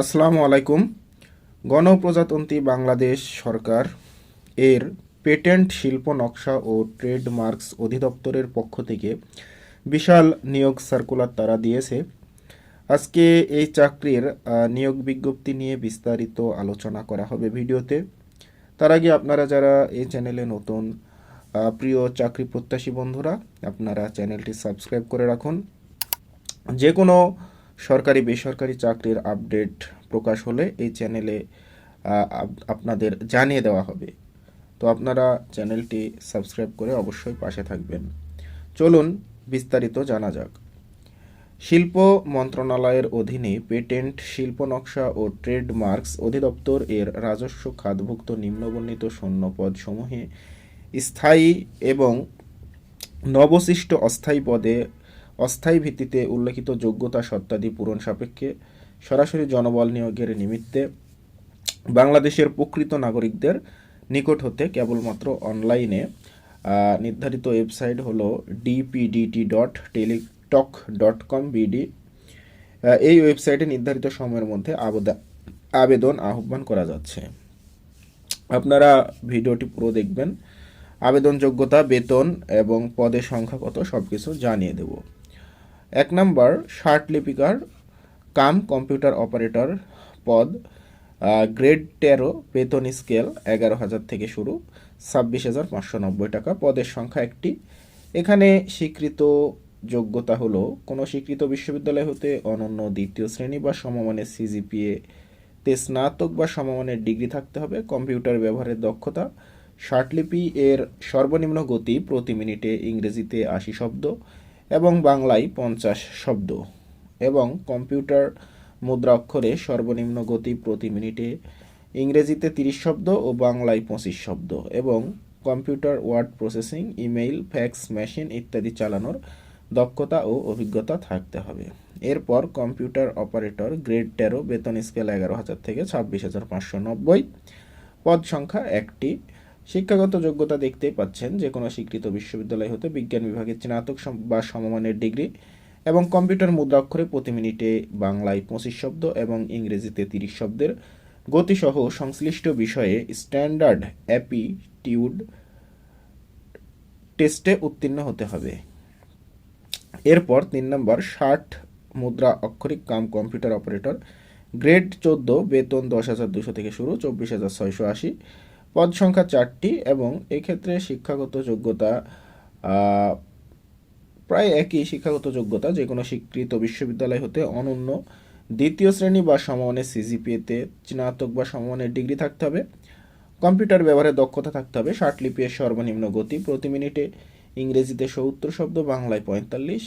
আসসালামু আলাইকুম। গণপ্রজাতন্ত্রী বাংলাদেশ সরকার এর পেটেন্ট শিল্প নকশা ও ট্রেডমার্কস অধিদপ্তরের পক্ষ থেকে বিশাল নিয়োগ সার্কুলার তারা দিয়েছে। আজকে এই চাকরির নিয়োগ বিজ্ঞপ্তি নিয়ে বিস্তারিত আলোচনা করা হবে ভিডিওতে। তার আগে আপনারা যারা এই চ্যানেলে নতুন প্রিয় চাকরি প্রত্যাশী বন্ধুরা, আপনারা চ্যানেলটি সাবস্ক্রাইব করে রাখুন। যে কোনো সরকারি বেসরকারি চাকরির আপডেট প্রকাশ হলে এই চ্যানেলে আপনাদের জানিয়ে দেওয়া হবে। তো আপনারা চ্যানেলটি সাবস্ক্রাইব করে অবশ্যই পাশে থাকবেন। চলুন বিস্তারিত জানা যাক। শিল্প মন্ত্রণালয়ের অধীনে পেটেন্ট, শিল্প নকশা ও ট্রেডমার্কস অধিদপ্তর এর রাজস্ব খাতভুক্ত নিম্নবর্ণিত শূন্যপদ সমূহে স্থায়ী এবং নবশিষ্ট অস্থায়ী পদে অস্থায়ী ভিত্তিতে উল্লেখিত যোগ্যতা সত্ত্বাদি পূরণ সাপেক্ষে সরাসরি জনবল নিয়োগের নিমিত্তে বাংলাদেশের প্রকৃত নাগরিকদের নিকট হতে কেবলমাত্র অনলাইনে নির্ধারিত ওয়েবসাইট হলো DPDT dot Teletalk dot com BD এই ওয়েবসাইটে নির্ধারিত সময়ের মধ্যে আবেদন আহ্বান করা যাচ্ছে। আপনারা ভিডিওটি পুরো দেখবেন। আবেদন যোগ্যতা বেতন এবং পদের সংখ্যা কত সব কিছু জানিয়ে দেব। এক নম্বর ষাট লিপিকার কাম কম্পিউটার অপারেটর পদ গ্রেড তেরো, বেতন স্কেল এগারো হাজার থেকে শুরু, ছাব্বিশ হাজার পাঁচশো নব্বই টাকা। পদের সংখ্যা একটি। এখানে স্বীকৃত যোগ্যতা হলো কোনো স্বীকৃত বিশ্ববিদ্যালয় হতে অনন্য দ্বিতীয় শ্রেণি বা সমমানের সিজিপিএ তে স্নাতক বা সমমানের ডিগ্রি থাকতে হবে। কম্পিউটার ব্যবহারের দক্ষতা। ষাটলিপি এর সর্বনিম্ন গতি প্রতি মিনিটে ইংরেজিতে আশি শব্দ। এবং বাংলায় পঞ্চাশ শব্দ এবং কম্পিউটার মুদ্রা অক্ষরে সর্বনিম্ন গতি প্রতি মিনিটে ইংরেজিতে তিরিশ শব্দ ও বাংলায় পঁচিশ শব্দ এবং computer word processing, email, fax, machine ইত্যাদি চালানোর দক্ষতা ও অভিজ্ঞতা থাকতে হবে। এরপর কম্পিউটার অপারেটর গ্রেড তেরো, বেতন স্কেল এগারো হাজার থেকে ছাব্বিশ হাজার পাঁচশো নব্বই, পদ সংখ্যা একটি। শিক্ষাগত যোগ্যতা দেখতেই পাচ্ছেন যে কোনো স্বীকৃত বিশ্ববিদ্যালয় হতে বিজ্ঞান বিভাগের স্নাতক বা সমমানের ডিগ্রি এবং কম্পিউটার মুদ্রাক্ষরে প্রতি মিনিটে বাংলায় পঁচিশ শব্দ এবং ইংরেজিতে তিরিশ শব্দের গতিসহ সংশ্লিষ্ট বিষয়ে স্ট্যান্ডার্ড অ্যাপিটিউড টেস্টে উত্তীর্ণ হতে হবে। এরপর তিন নম্বর, ষাট মুদ্রা অক্ষরিক কাম কম্পিউটার অপারেটর, গ্রেড চোদ্দ, বেতন দশ হাজার দুশো থেকে শুরু, চব্বিশ হাজার ছয়শো আশি। পদ সংখ্যা চারটি এবং এক্ষেত্রে শিক্ষাগত যোগ্যতা প্রায় একই শিক্ষাগত যোগ্যতা যে কোনো স্বীকৃত বিশ্ববিদ্যালয় হতে অনন্য। দ্বিতীয় শ্রেণি বা সমমানের সিজিপিএতে স্নাতক বা সমমানের ডিগ্রি থাকতে হবে। কম্পিউটার ব্যবহারের দক্ষতা থাকতে হবে। ষাট সর্বনিম্ন গতি প্রতি মিনিটে। ইংরেজিতে সত্তর শব্দ, বাংলায় পঁয়তাল্লিশ।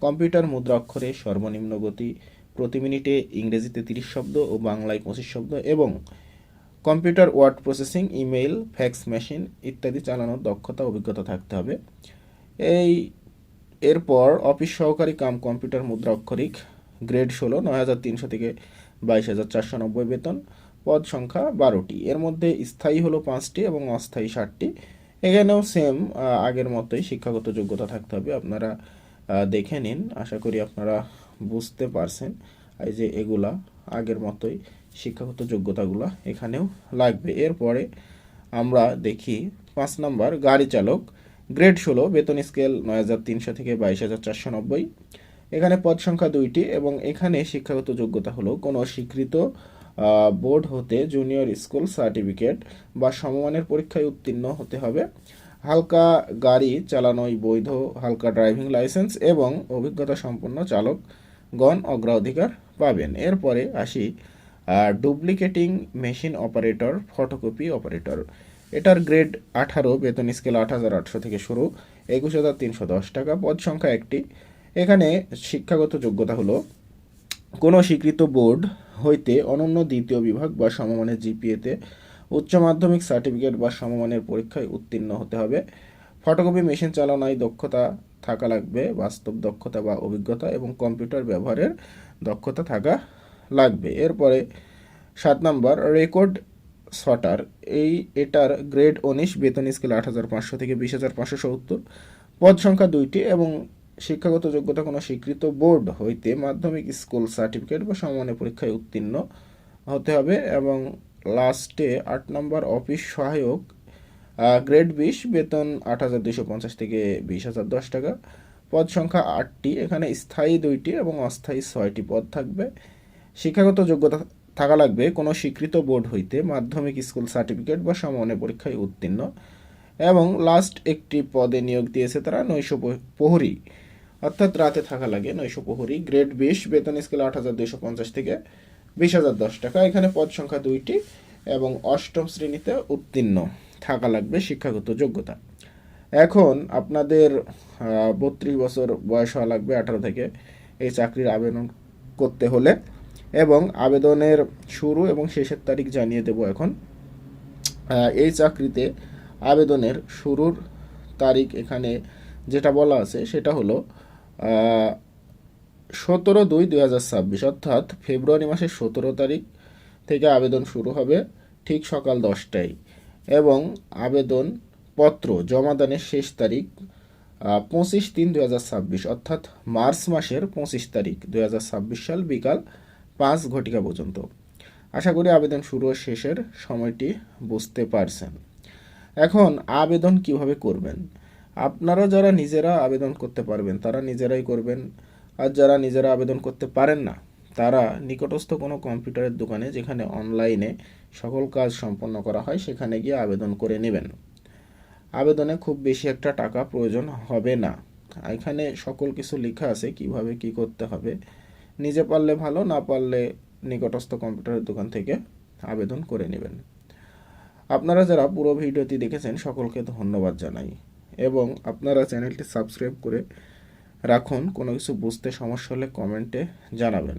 কম্পিউটার মুদ্রা অক্ষরে সর্বনিম্ন গতি প্রতি মিনিটে ইংরেজিতে তিরিশ শব্দ ও বাংলায় পঁচিশ শব্দ এবং computer, word processing, email, fax machine ইত্যাদি চালানোর দক্ষতা, অভিজ্ঞতা থাকতে হবে। এই, এরপর অফিস সহকারী কাম কম্পিউটার মুদ্রা অক্ষরিক, গ্রেড ষোলো, নয় হাজার তিনশো থেকে বাইশ হাজার চারশো নব্বই বেতন, পদ সংখ্যা বারোটি। এর মধ্যে স্থায়ী হলো পাঁচটি এবং অস্থায়ী ষাটটি। এখানেও সেম আগের মতোই শিক্ষাগত যোগ্যতা থাকতে হবে। আপনারা দেখে নিন। আশা করি আপনারা বুঝতে পারছেন। এই যে এগুলা, আগের মতোই শিক্ষাগত যোগ্যতাগুলা এখানেও লাগবে। এরপরে আমরা দেখি পাঁচ নাম্বার, গাড়ি চালক, গ্রেড ষোলো, বেতন স্কেল নয় হাজার তিনশো থেকে বাইশ হাজার চারশো নব্বই। এখানে পদ সংখ্যা দুইটি এবং এখানে শিক্ষাগত যোগ্যতা হলো কোনো স্বীকৃত বোর্ড হতে জুনিয়র স্কুল সার্টিফিকেট বা সমমানের পরীক্ষায় উত্তীর্ণ হতে হবে। হালকা গাড়ি চালানোই বৈধ, হালকা ড্রাইভিং লাইসেন্স এবং অভিজ্ঞতা সম্পন্ন চালকগণ অগ্রাধিকার পাবেন। এরপরে আসি duplicating machine operator photocopy operator এটার গ্রেড আঠারো, বেতন স্কেল আট হাজার আটশো থেকে শুরু, একুশ হাজার তিনশো দশ টাকা, পদ সংখ্যা একটি। এখানে শিক্ষাগত যোগ্যতা হলো, কোনো স্বীকৃত বোর্ড হইতে অনন্য দ্বিতীয় বিভাগ বা সমমানের জিপিএতে উচ্চ মাধ্যমিক সার্টিফিকেট বা সমমানের পরীক্ষায় উত্তীর্ণ হতে হবে। ফটোকপি মেশিন চালানোয় দক্ষতা থাকা লাগবে, বাস্তব দক্ষতা বা অভিজ্ঞতা এবং কম্পিউটার ব্যবহারের দক্ষতা থাকা লাগবে। এরপরে সাত নম্বর, রেকর্ড শটার এই এটার গ্রেড উনিশ, বেতন স্কেল আট হাজার পাঁচশো থেকে বিশ হাজার পাঁচশো সত্তর। পদ সংখ্যা দুইটি এবং শিক্ষাগত যোগ্যতা কোনো স্বীকৃত বোর্ড হইতে মাধ্যমিক স্কুল সার্টিফিকেট বা সমমানের পরীক্ষায় উত্তীর্ণ হতে হবে এবং লাস্টে আট নম্বর, অফিস সহায়ক গ্রেড বিশ, বেতন আট হাজার দুশো পঞ্চাশ থেকে বিশ হাজার দশ টাকা। পদ সংখ্যা আটটি, এখানে স্থায়ী দুইটি এবং অস্থায়ী ছয়টি পদ থাকবে। শিক্ষাগত যোগ্যতা থাকা লাগবে কোনো স্বীকৃত বোর্ড হইতে, মাধ্যমিক স্কুল সার্টিফিকেট বা সমমানের পরীক্ষায় উত্তীর্ণ। এবং লাস্ট একটি পদে নিয়োগ দিয়েছে তারা নৈশ প্রহরী। অর্থাৎ রাতে থাকা লাগে নৈশ প্রহরী। গ্রেড বিশ, বেতন স্কেল আট হাজার দুইশো পঞ্চাশ থেকে বিশ হাজার দশ টাকা। এখানে পদ সংখ্যা দুইটি। এবং অষ্টম শ্রেণীতে উত্তীর্ণ। থাকা লাগবে শিক্ষাগত যোগ্যতা। এখন আপনাদের বত্রিশ বছর বয়স হওয়া লাগবে আঠারো থেকে এই চাকরির আবেদন করতে হলে। এবং আবেদনের শুরু এবং শেষের তারিখ জানিয়ে দেব এখন। এই চাকরিতে আবেদনের শুরুর তারিখ এখানে যেটা বলা আছে সেটা হলো সতেরো দুই দুই হাজার ছাব্বিশ, অর্থাৎ ফেব্রুয়ারি মাসের সতেরো তারিখ থেকে আবেদন শুরু হবে ঠিক সকাল দশটায়। এবং আবেদন পত্র জমাদানের শেষ তারিখ পঁচিশ তিন দু অর্থাৎ মার্চ মাসের পঁচিশ তারিখ দু হাজার ছাব্বিশ সাল বিকাল পাঁচ ঘটিকা পর্যন্ত। আশা করি আবেদন শুরু ও শেষের সময়টি বুঝতে পারছেন। এখন আবেদন কীভাবে করবেন? আপনারা যারা নিজেরা আবেদন করতে পারবেন, তারা নিজেরাই করবেন। আর যারা নিজেরা আবেদন করতে পারেন না তারা নিকটস্থ কোনো কম্পিউটারের দোকানে, যেখানে অনলাইনে সকল কাজ সম্পন্ন করা হয়, সেখানে গিয়ে আবেদন করে নেবেন। আবেদনে খুব বেশি একটা টাকা প্রয়োজন হবে না। এখানে সকল কিছু লেখা আছে, কীভাবে কি করতে হবে। নিজে পারলে ভালো, না পারলে নিকটস্থ কম্পিউটারের দোকান থেকে আবেদন করে নেবেন। আপনারা যারা পুরো ভিডিওটি দেখেছেন, সকলকে ধন্যবাদ জানাই। এবং আপনারা চ্যানেলটি সাবস্ক্রাইব করে রাখুন, কোনো কিছু বুঝতে সমস্যা হলে কমেন্টে জানাবেন।